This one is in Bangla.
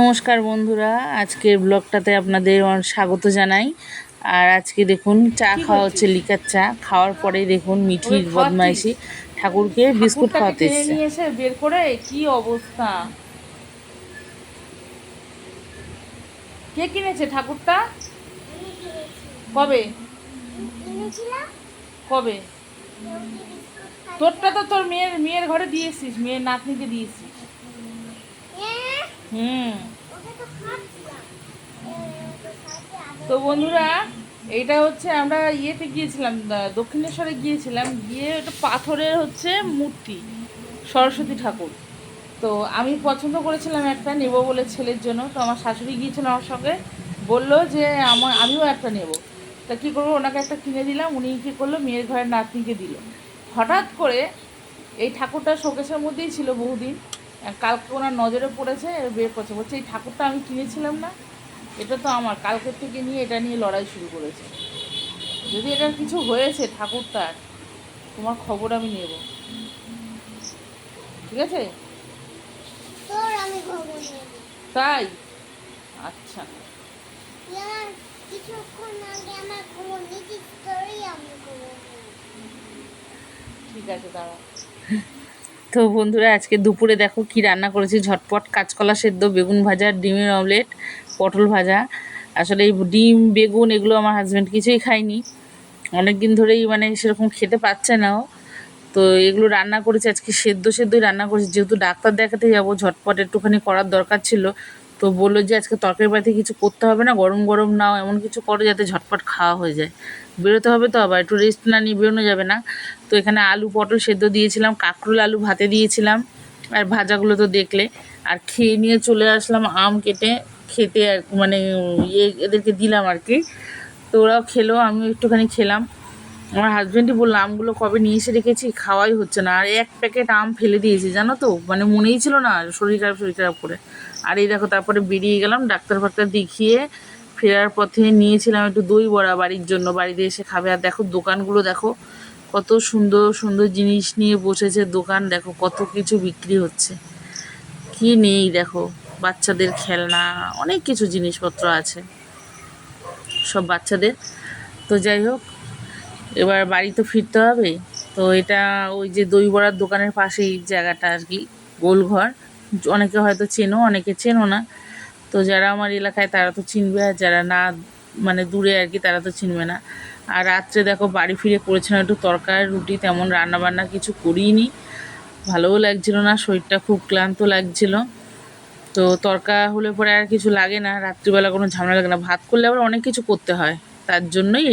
নমস্কার বন্ধুরা আজকের ব্লগটাতে আপনাদের স্বাগত জানাই। আর আজকে দেখুন চা খাওয়া হচ্ছে? লিকার চা। খাওয়ার পরেই দেখুন মিঠির বদমাইশি ঠাকুরকে বিস্কুট খাওয়াতে এসে বের করে কি অবস্থা? কে কিনেছে ঠাকুরটা? কবে? কবে? তোরটা তো তোর মেয়ের মেয়ের ঘরে দিয়েছিস মেয়ের নাতনিকে দিয়েছিস। হুম। তো বন্ধুরা, এইটা হচ্ছে আমরা ইয়েতে গিয়েছিলাম দক্ষিণেশ্বরে গিয়েছিলাম, গিয়ে একটা পাথরের হচ্ছে মূর্তি, সরস্বতী ঠাকুর। তো আমি পছন্দ করেছিলাম একটা, নেব বলে ছেলের জন্য। তো আমার শাশুড়ি গিয়েছিল আমার সঙ্গে, বলল যে আমার, আমিও একটা নেব। তা কী করব, ওনাকে একটা কিনে দিলাম, উনি কী করল, মেয়ের ঘরের নাতনিকে দিল। হঠাৎ করে এই ঠাকুরটা শোকেশের মধ্যেই ছিল বহুদিন। কালকে ওনার নজরে পড়েছে বের করছে। বলছে এই ঠাকুরটা আমি কিনেছিলাম না এটা তো আমার। কালকের থেকে নিয়ে এটা নিয়ে লড়াই শুরু করেছে। যদি এটার কিছু হয়েছে ঠাকুরটার তোমার খবর আমি নেব। ঠিক আছে? আমি তাই? আচ্ছা। ঠিক আছে দাঁড়া। তো বন্ধুরা, আজকে দুপুরে দেখো কি রান্না করেছি। ঝটপট কাঁচকলা সেদ্ধ, বেগুন ভাজা, ডিমের অমলেট, পটল ভাজা। আসলে এই ডিম, বেগুন এগুলো আমার হাজব্যান্ড কিছুই খায়নি। অনেক দিন ধরেই মানে সেরকম খেতে পাচ্ছে না তো এগুলো রান্না করেছি, আজকে সেদ্ধ সেদ্ধই রান্না করেছি। যেহেতু ডাক্তার দেখাতে যাব, ঝটপট একটুখানি করার দরকার ছিল। তো বলল যে আজকে তরকারি বাড়িতে কিছু করতে হবে না, গরম গরম নাও, এমন কিছু করো যাতে ঝটপট খাওয়া হয়ে যায়। বেরোতে হবে তো আবার, একটু রেস্ট না নিয়ে বেরোনো যাবে না। তো এখানে আলু পটল সেদ্ধ দিয়েছিলাম, কাঁকরোল আলু ভাতে দিয়েছিলাম, আর ভাজাগুলো তো দেখলে। আর খেয়ে নিয়ে চলে আসলাম আম কেটে, খেতে আর- মানে ইয়ে এদেরকে দিলাম আর কি। তো ওরাও খেলো, আমিও একটুখানি খেলাম। আমার হাজব্যান্ডই বলল, আমগুলো কবে নিয়ে এসে রেখেছি, খাওয়াই হচ্ছে না। আর এক প্যাকেট আম ফেলে দিয়েছি, জানো তো? মানে মনেই ছিল না, শরীর খারাপ শরীর খারাপ করে। আর এই দেখো, তারপরে বেরিয়ে গেলাম, ডাক্তার ফাক্তার দেখিয়ে ফেরার পথে নিয়েছিলাম একটু দই বড়া বাড়ির জন্য। বাড়িতে এসে খাবে। আর দেখো, দোকানগুলো দেখো, কত সুন্দর সুন্দর জিনিস নিয়ে বসেছে দোকান। দেখো, কত কিছু বিক্রি হচ্ছে। কি নেই দেখো, বাচ্চাদের খেলনা, অনেক কিছু জিনিসপত্র আছে। সব বাচ্চাদের। তো যাই হোক এবার বাড়ি তো ফিরতে হবে। তো এটা ওই যে দই বড়ার দোকানের পাশেই জায়গাটা আর কি গোলঘর অনেকে হয়তো চেনো, অনেকে চেনো না। তো যারা আমার এলাকায় তারা তো চিনবে, আর যারা না মানে দূরে আর কি, তারা তো চিনবে না। আর রাত্রে দেখো বাড়ি ফিরে করেছিলাম একটু তরকারি, রুটি, তেমন রান্নাবান্না কিছু করিনি। ভালোও লাগছিল না, শরীরটা খুব ক্লান্ত লাগছিল। তো তরকা হলে পরে আর কিছু লাগে না, রাত্রিবেলা কোনো ঝামেলা লাগে না। ভাত করলে আবার অনেক কিছু করতে হয়, তার জন্যই